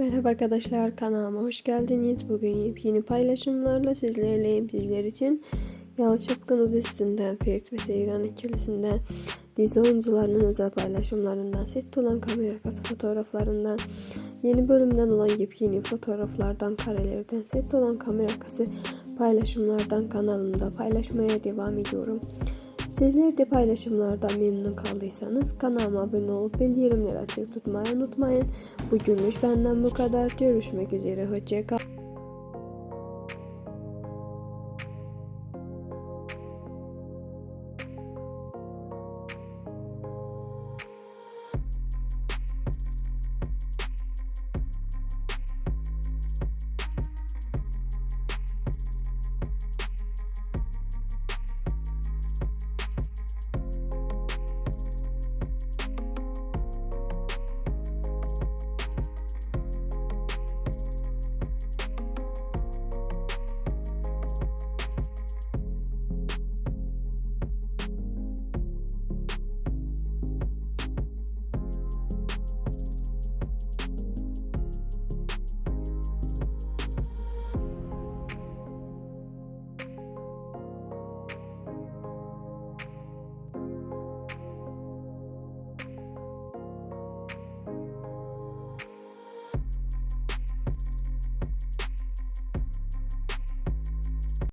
Merhaba arkadaşlar kanalıma hoş geldiniz. Bugün yepyeni paylaşımlarla sizlerleyim. Sizler için Yalı Çapkını dizisinden Ferit ve Seyran ikilisinden dizi oyuncularının özel paylaşımlarından set olan kamera arkası fotoğraflarından yeni bölümden olan yepyeni fotoğraflardan karelerden set olan kamera arkası paylaşımlardan kanalımda paylaşmaya devam ediyorum. Sizler de paylaşımlardan memnun kaldıysanız kanalıma abone olup bildirimleri açık tutmayı unutmayın. Bugünlük benden bu kadar. Görüşmek üzere. Hoşçakalın.